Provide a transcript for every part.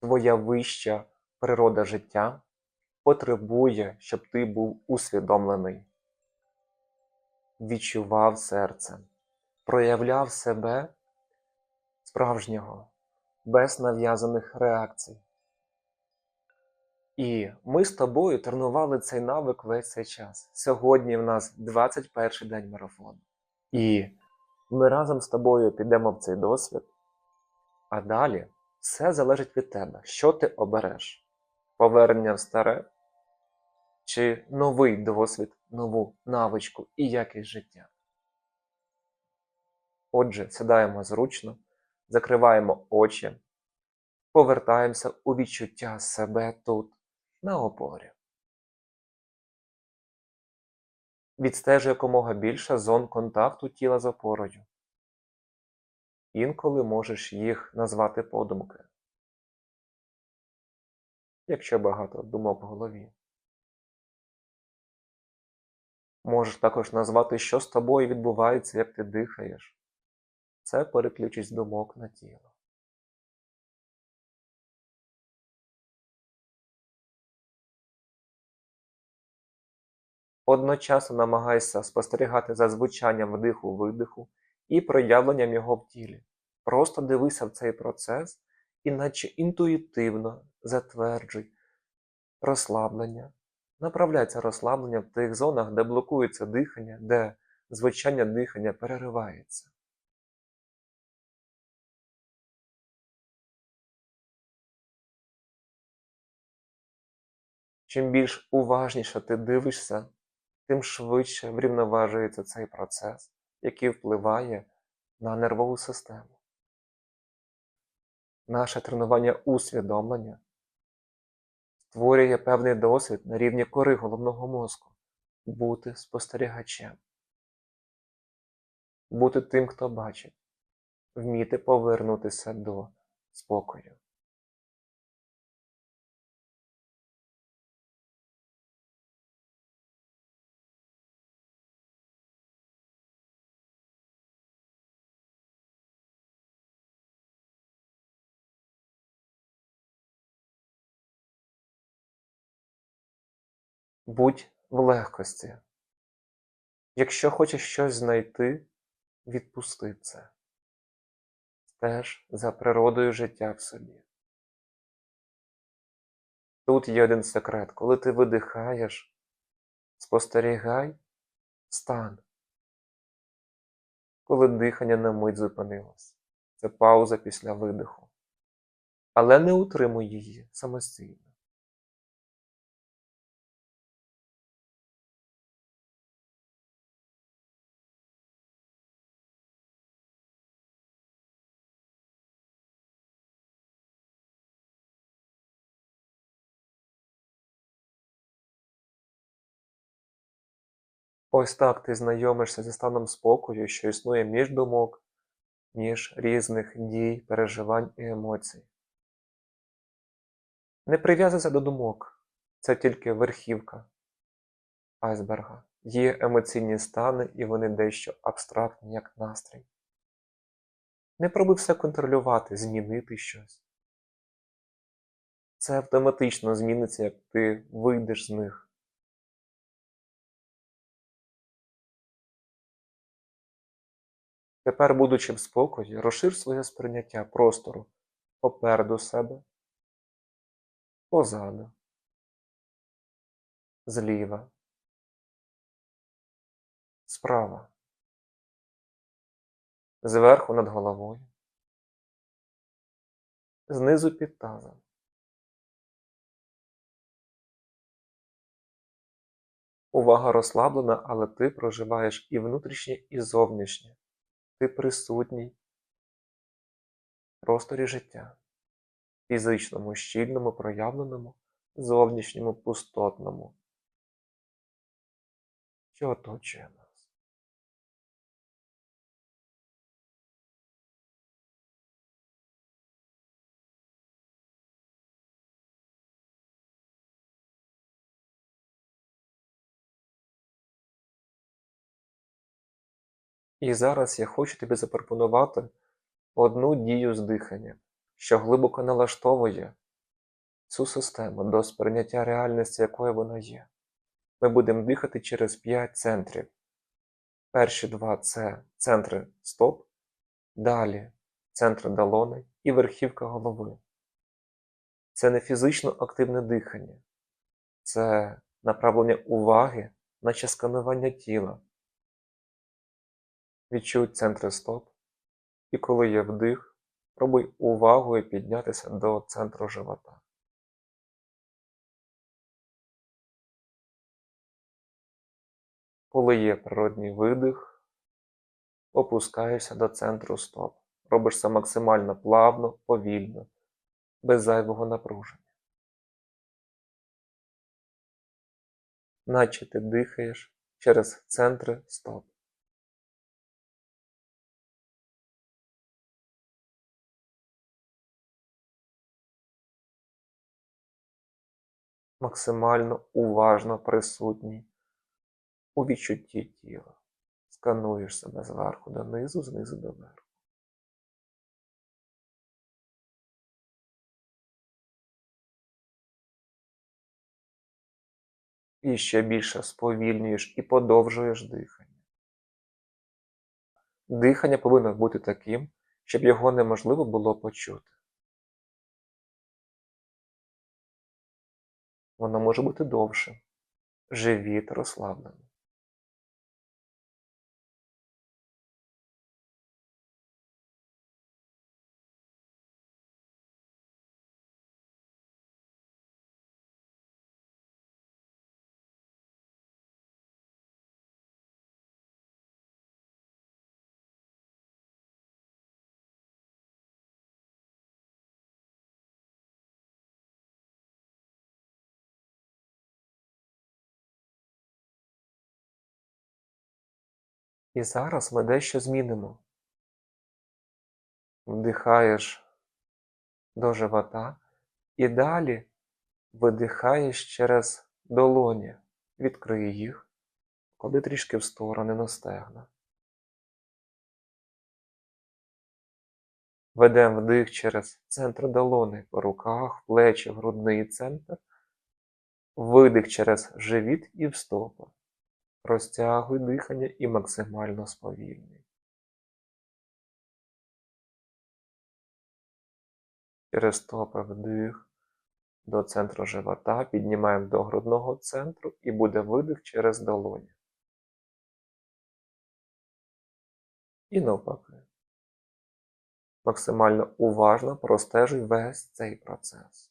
Твоя вища природа життя потребує, щоб ти був усвідомлений, відчував серце, проявляв себе справжнього, без нав'язаних реакцій. І ми з тобою тренували цей навик весь цей час. Сьогодні в нас 21 день марафону. І ми разом з тобою підемо в цей досвід. А далі все залежить від тебе, що ти обереш: повернення в старе чи новий досвід, нову навичку і якість життя. Отже, сідаємо зручно, закриваємо очі, повертаємося у відчуття себе тут, на опорі. Відстежуй якомога більше зон контакту тіла з опорою. Інколи можеш їх назвати подумки, якщо багато думок в голові. Можеш також назвати, що з тобою відбувається, як ти дихаєш. Це переключить думок на тіло. Одночасно намагайся спостерігати за звучанням вдиху-видиху і проявленням його в тілі. Просто дивися в цей процес, іначе інтуїтивно затверджуй розслаблення. Направляй це розслаблення в тих зонах, де блокується дихання, де звучання дихання переривається. Чим більш уважніше ти дивишся, тим швидше врівноважується цей процес, який впливає на нервову систему. Наше тренування усвідомлення створює певний досвід на рівні кори головного мозку бути спостерігачем, бути тим, хто бачить, вміти повернутися до спокою. Будь в легкості. Якщо хочеш щось знайти, відпусти це. Стеж за природою життя в собі. Тут є один секрет. Коли ти видихаєш, спостерігай стан. Коли дихання на мить зупинилось. Це пауза після видиху. Але не утримуй її самостійно. Ось так ти знайомишся зі станом спокою, що існує між думок, між різних дій, переживань і емоцій. Не прив'язуйся до думок, це тільки верхівка айсберга. Є емоційні стани, і вони дещо абстрактні, як настрій. Не пробуй все контролювати, змінити щось. Це автоматично зміниться, як ти вийдеш з них. Тепер, будучи в спокої, розшир своє сприйняття простору попереду себе, позаду, зліва, справа, зверху над головою, знизу під тазом. Увага розслаблена, але ти проживаєш і внутрішнє, і зовнішнє. Ти присутній в просторі життя, фізичному, щільному, проявленому, зовнішньому, пустотному, що оточує нас. І зараз я хочу тобі запропонувати одну дію з дихання, що глибоко налаштовує цю систему до сприйняття реальності, якою вона є. Ми будемо дихати через 5 центрів. Перші два це центри стоп, далі центри долони і верхівка голови. Це не фізично активне дихання, це направлення уваги, наче сканування тіла. Відчуй центри стоп, і коли є вдих, пробуй увагою піднятися до центру живота. Коли є природній видих, опускаєшся до центру стоп. Робиш це максимально плавно, повільно, без зайвого напруження. Наче ти дихаєш через центри стоп. Максимально уважно присутній у відчутті тіла. Скануєш себе зверху донизу, знизу до верху. І ще більше сповільнюєш і подовжуєш дихання. Дихання повинно бути таким, щоб його неможливо було почути. Воно може бути довше, живіт розслаблений. І зараз ми дещо змінимо. Вдихаєш до живота і далі видихаєш через долоні. Відкрий їх, клади трішки в сторони на стегна. Ведемо вдих через центр долони по руках, плечі, грудний центр. Видих через живіт і в стопи. Розтягуй дихання і максимально сповільнюй. Через стопи вдих до центру живота, піднімаємо до грудного центру і буде видих через долоні. І навпаки. Максимально уважно простежуй весь цей процес.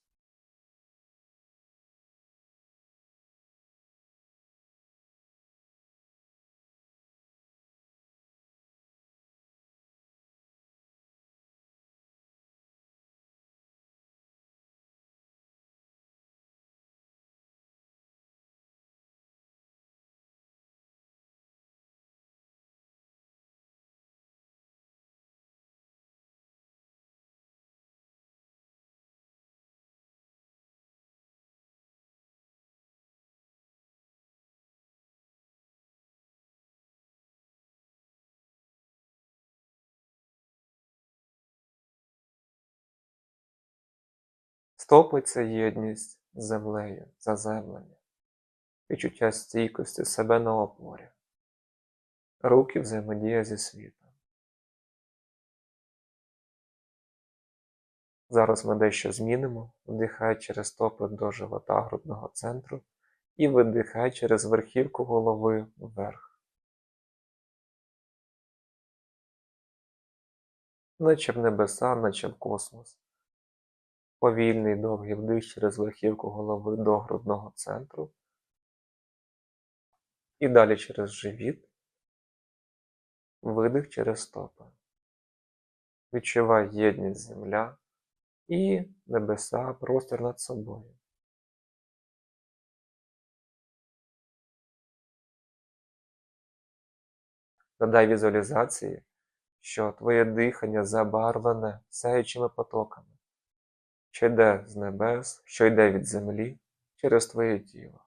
Стопи це єдність з землею, заземлення, відчуття стійкості себе на опорі, руки взаємодія зі світом. Зараз ми дещо змінимо, вдихай через стопи до живота грудного центру і видихай через верхівку голови вверх. Наче в небеса, наче в космос. Повільний довгий вдих через верхівку голови до грудного центру. І далі через живіт. Видих через стопи. Відчувай єдність земля і небеса, простір над собою. Надай візуалізації, що твоє дихання забарвлене сяючими потоками що йде з небес, що йде від землі через твоє тіло.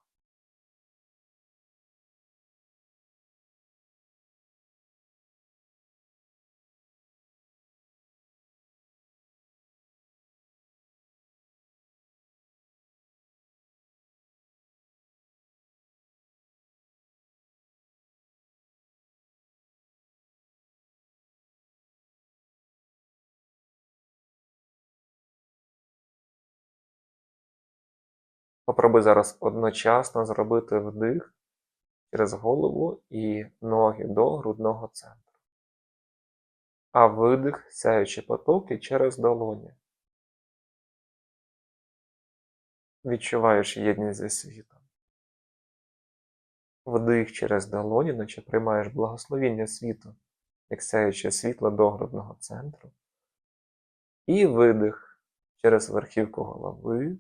Попробуй зараз одночасно зробити вдих через голову і ноги до грудного центру. А видих, сяючи потоки через долоні. Відчуваєш єдність зі світом. Вдих через долоні, наче приймаєш благословіння світу, як сяюче світло до грудного центру. І видих через верхівку голови,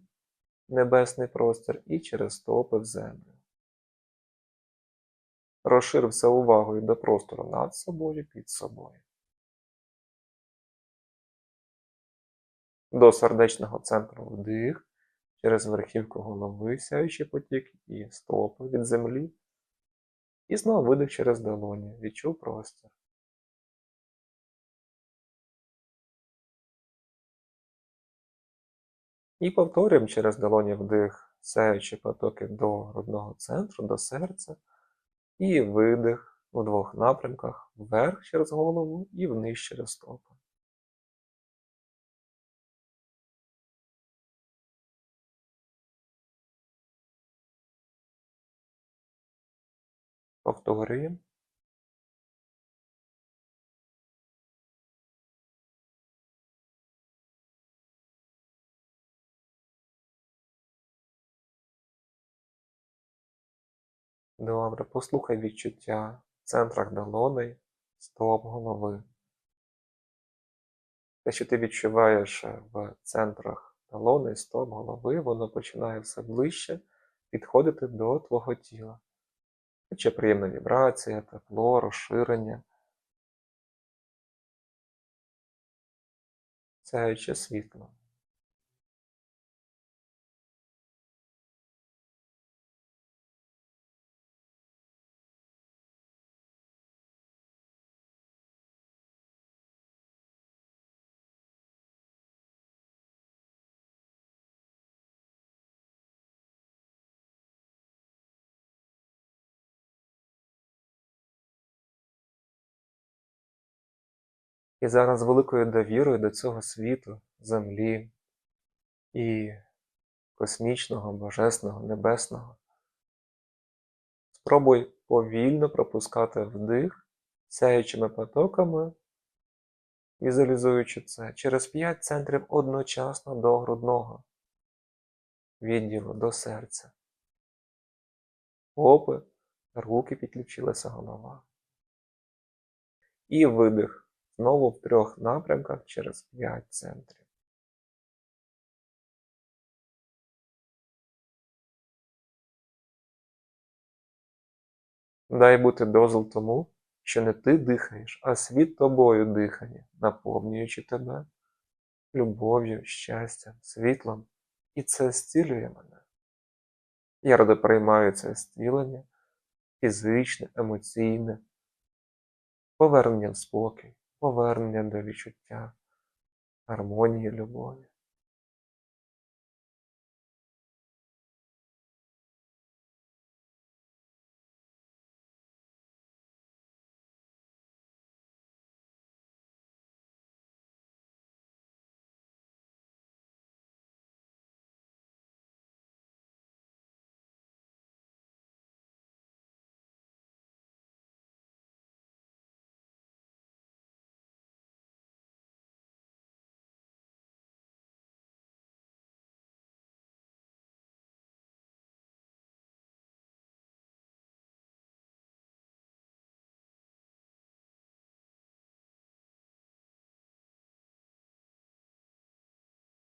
небесний простір, і через стопи в землю. Розширився увагою до простору над собою, під собою. До сердечного центру вдих, через верхівку голови, сяючий потік і стопи від землі. І знову видих через долоні. Відчув простір. І повторюємо через долоні вдих, сяючі потоки до грудного центру, до серця. І видих у двох напрямках вверх через голову і вниз через стопи. Повторюємо. Добре, послухай відчуття в центрах долоней, стоп голови. Те, що ти відчуваєш в центрах долоней, стоп голови, воно починає все ближче підходити до твого тіла. Чи приємна вібрація, тепло, розширення. Сяюче світло. І зараз великою довірою до цього світу, землі і космічного, божесного, небесного. Спробуй повільно пропускати вдих сяючими потоками, візуалізуючи це через п'ять центрів одночасно до грудного відділу до серця. Опи, руки підключилася голова. І видих знову в трьох напрямках через п'ять центрів. Дай бути дозвіл тому, що не ти дихаєш, а світ тобою дихає, наповнюючи тебе любов'ю, щастям, світлом, і це зцілює мене. Я радо приймаю це зцілення фізичне, емоційне, повернення в спокій повернення до відчуття гармонії, любові.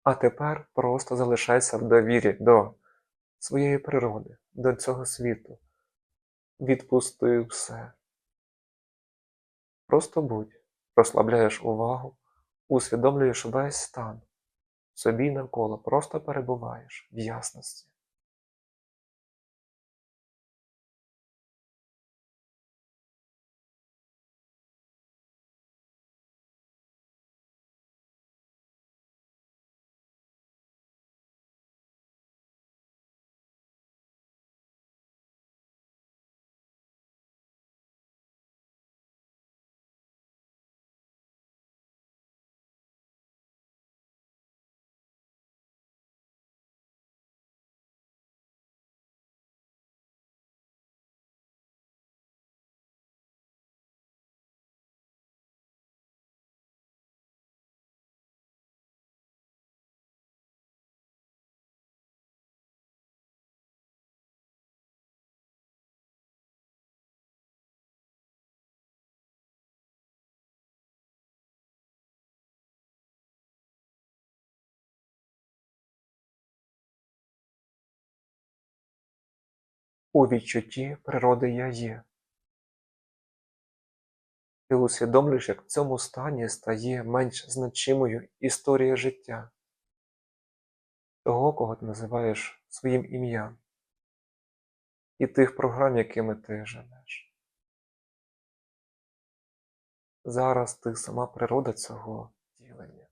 А тепер просто залишайся в довірі до своєї природи, до цього світу. Відпусти все. Просто будь, розслабляєш увагу, усвідомлюєш весь стан, собі навколо просто перебуваєш в ясності. У відчутті природи я є. Ти усвідомлюєш, як в цьому стані стає менш значимою історія життя, того, кого ти називаєш своїм ім'ям, і тих програм, якими ти живеш. Зараз ти сама природа цього втілення.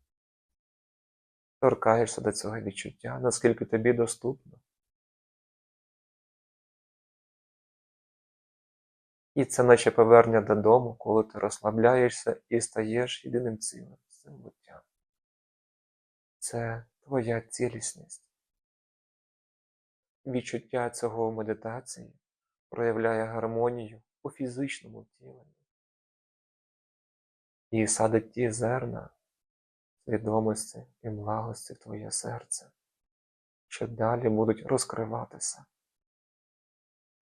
Торкаєшся до цього відчуття, наскільки тобі доступно. І це наче повернення додому, коли ти розслабляєшся і стаєш єдиним цілим з цим буттям. Це твоя цілісність. Відчуття цього в медитації проявляє гармонію у фізичному втіленні і садить ті зерна свідомості і благості в твоє серце, що далі будуть розкриватися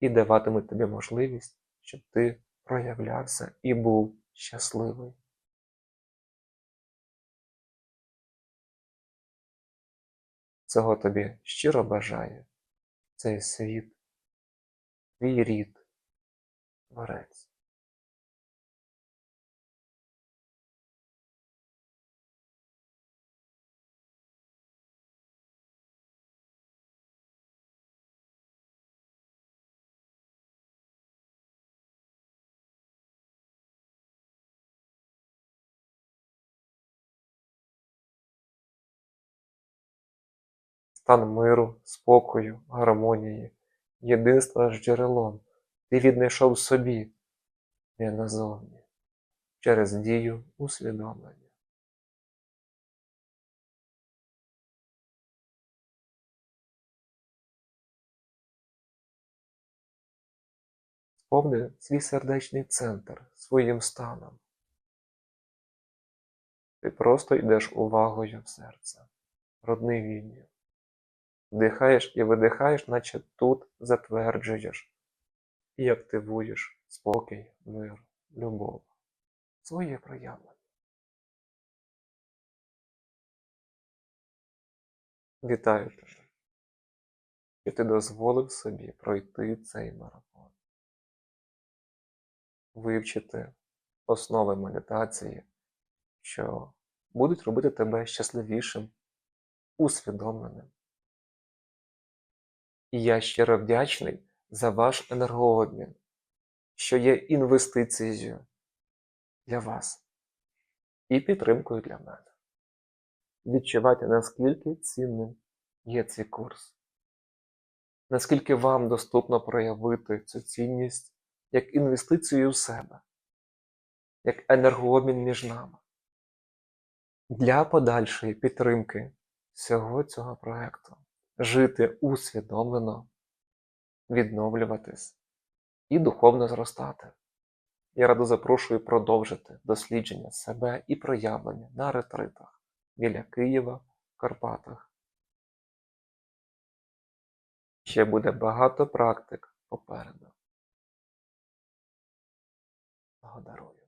і даватимуть тобі можливість, щоб ти проявлявся і був щасливий. Цього тобі щиро бажає цей світ, твій рід, творець. Стан миру, спокою, гармонії, єдинства з джерелом ти віднайшов собі, не назовні, через дію усвідомлення. Сповни свій сердечний центр своїм станом. Ти просто йдеш увагою в серце, родний відділ. Вдихаєш і видихаєш, наче тут затверджуєш і активуєш спокій, мир, любов, своє проявлення. Вітаю тебе, що ти дозволив собі пройти цей марафон, вивчити основи медитації, що будуть робити тебе щасливішим, усвідомленим. І я щиро вдячний за ваш енергообмін, що є інвестицією для вас і підтримкою для мене. Відчувайте, наскільки цінним є цей курс, наскільки вам доступно проявити цю цінність як інвестицію в себе, як енергообмін між нами. Для подальшої підтримки всього цього проекту жити усвідомлено, відновлюватись і духовно зростати. Я радо запрошую продовжити дослідження себе і проявлення на ретритах біля Києва в Карпатах. Ще буде багато практик попереду. Благодарую.